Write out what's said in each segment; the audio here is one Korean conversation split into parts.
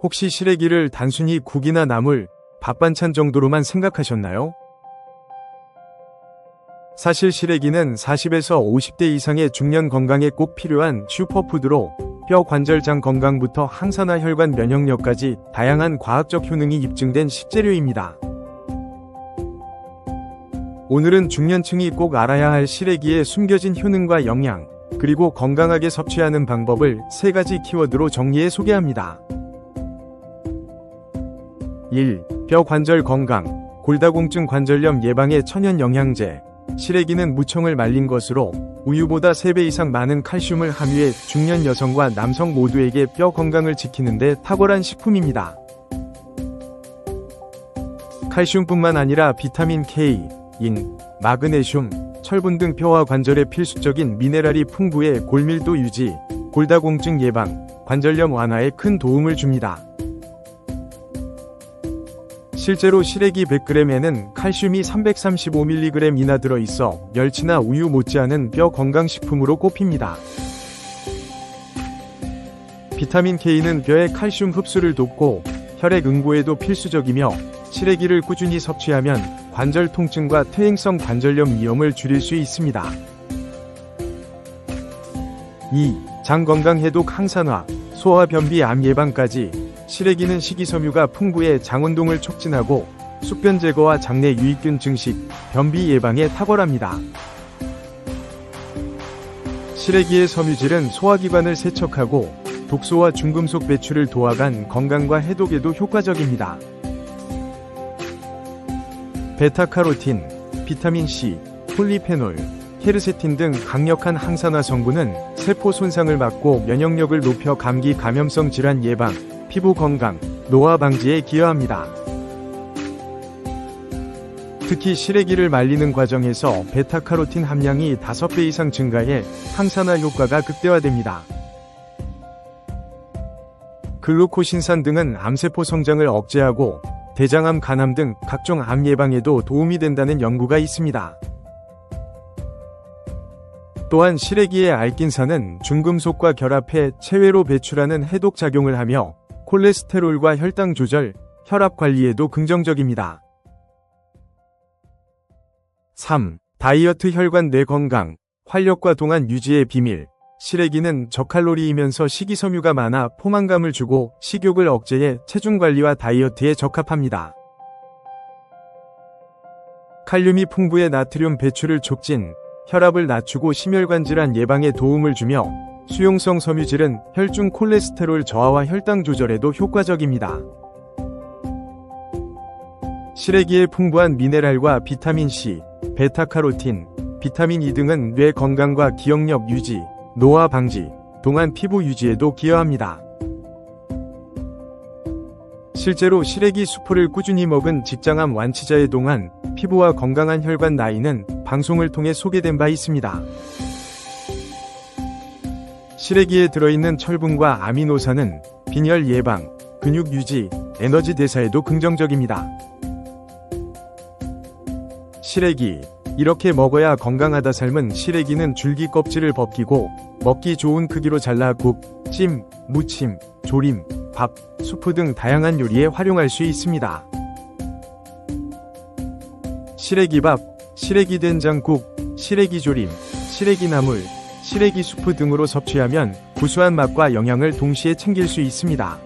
혹시 시래기를 단순히 국이나 나물, 밥 반찬 정도로만 생각하셨나요? 사실 시래기는 40에서 50대 이상의 중년 건강에 꼭 필요한 슈퍼푸드로 뼈 관절장 건강부터 항산화 혈관 면역력까지 다양한 과학적 효능이 입증된 식재료입니다. 오늘은 중년층이 꼭 알아야 할 시래기의 숨겨진 효능과 영양, 그리고 건강하게 섭취하는 방법을 세 가지 키워드로 정리해 소개합니다. 1. 뼈 관절 건강, 골다공증 관절염 예방의 천연 영양제. 시래기는 무청을 말린 것으로 우유보다 3배 이상 많은 칼슘을 함유해 중년 여성과 남성 모두에게 뼈 건강을 지키는데 탁월한 식품입니다. 칼슘뿐만 아니라 비타민 K, 인, 마그네슘, 철분 등 뼈와 관절에 필수적인 미네랄이 풍부해 골밀도 유지, 골다공증 예방, 관절염 완화에 큰 도움을 줍니다. 실제로 시래기 100g에는 칼슘이 335mg 이나 들어있어 멸치나 우유 못지않은 뼈 건강식품으로 꼽힙니다. 비타민 K는 뼈의 칼슘 흡수를 돕고 혈액 응고에도 필수적이며 시래기를 꾸준히 섭취하면 관절 통증과 퇴행성 관절염 위험을 줄일 수 있습니다. 2. 장 건강 해독 항산화, 소화 변비 암 예방까지 시래기는 식이섬유가 풍부해 장운동을 촉진하고 숙변 제거와 장내 유익균 증식, 변비 예방에 탁월합니다. 시래기의 섬유질은 소화기관을 세척하고 독소와 중금속 배출을 도와간 건강과 해독에도 효과적입니다. 베타카로틴, 비타민C, 폴리페놀, 케르세틴 등 강력한 항산화 성분은 세포 손상을 막고 면역력을 높여 감기 감염성 질환 예방, 피부 건강, 노화 방지에 기여합니다. 특히 시래기를 말리는 과정에서 베타카로틴 함량이 5배 이상 증가해 항산화 효과가 극대화됩니다. 글루코신산 등은 암세포 성장을 억제하고 대장암, 간암 등 각종 암 예방에도 도움이 된다는 연구가 있습니다. 또한 시래기의 알긴산은 중금속과 결합해 체외로 배출하는 해독 작용을 하며 콜레스테롤과 혈당 조절, 혈압 관리에도 긍정적입니다. 3. 다이어트 혈관 뇌 건강, 활력과 동안 유지의 비밀. 시래기는 저칼로리이면서 식이섬유가 많아 포만감을 주고 식욕을 억제해 체중 관리와 다이어트에 적합합니다. 칼륨이 풍부해 나트륨 배출을 촉진, 혈압을 낮추고 심혈관 질환 예방에 도움을 주며 수용성 섬유질은 혈중 콜레스테롤 저하와 혈당 조절에도 효과적입니다. 시래기의 풍부한 미네랄과 비타민 C, 베타카로틴, 비타민 E 등은 뇌 건강과 기억력 유지, 노화 방지, 동안 피부 유지에도 기여합니다. 실제로 시래기 수프를 꾸준히 먹은 직장암 완치자의 동안 피부와 건강한 혈관 나이는 방송을 통해 소개된 바 있습니다. 시래기에 들어있는 철분과 아미노산은 빈혈 예방, 근육 유지, 에너지 대사에도 긍정적입니다. 시래기, 이렇게 먹어야 건강하다 삶은 시래기는 줄기 껍질을 벗기고 먹기 좋은 크기로 잘라 국, 찜, 무침, 조림, 밥, 수프 등 다양한 요리에 활용할 수 있습니다. 시래기밥, 시래기 된장국, 시래기 조림, 시래기 나물, 시래기 수프 등으로 섭취하면 구수한 맛과 영양을 동시에 챙길 수 있습니다.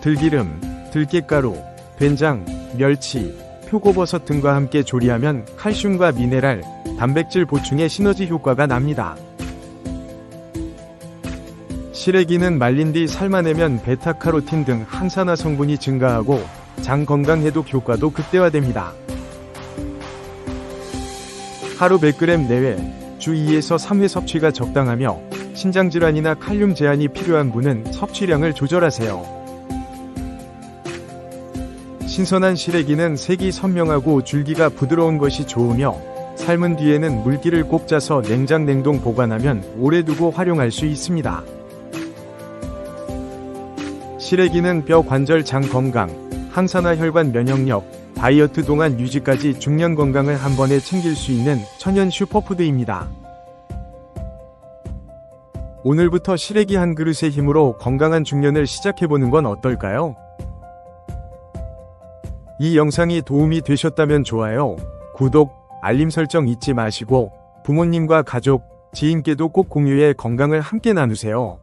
들기름, 들깨가루, 된장, 멸치, 표고버섯 등과 함께 조리하면 칼슘과 미네랄, 단백질 보충에 시너지 효과가 납니다. 시래기는 말린 뒤 삶아내면 베타카로틴 등 항산화 성분이 증가하고 장 건강 해독 효과도 극대화됩니다. 하루 100g 내외, 주 2에서 3회 섭취가 적당하며 신장 질환이나 칼륨 제한이 필요한 분은 섭취량을 조절하세요. 신선한 시래기는 색이 선명하고 줄기가 부드러운 것이 좋으며 삶은 뒤에는 물기를 꼭 짜서 냉장 냉동 보관하면 오래 두고 활용할 수 있습니다. 시래기는 뼈 관절 장 건강, 항산화 혈관 면역력, 다이어트 동안 유지까지 중년 건강을 한 번에 챙길 수 있는 천연 슈퍼푸드입니다. 오늘부터 시래기 한 그릇의 힘으로 건강한 중년을 시작해보는 건 어떨까요? 이 영상이 도움이 되셨다면 좋아요, 구독, 알림 설정 잊지 마시고 부모님과 가족, 지인께도 꼭 공유해 건강을 함께 나누세요.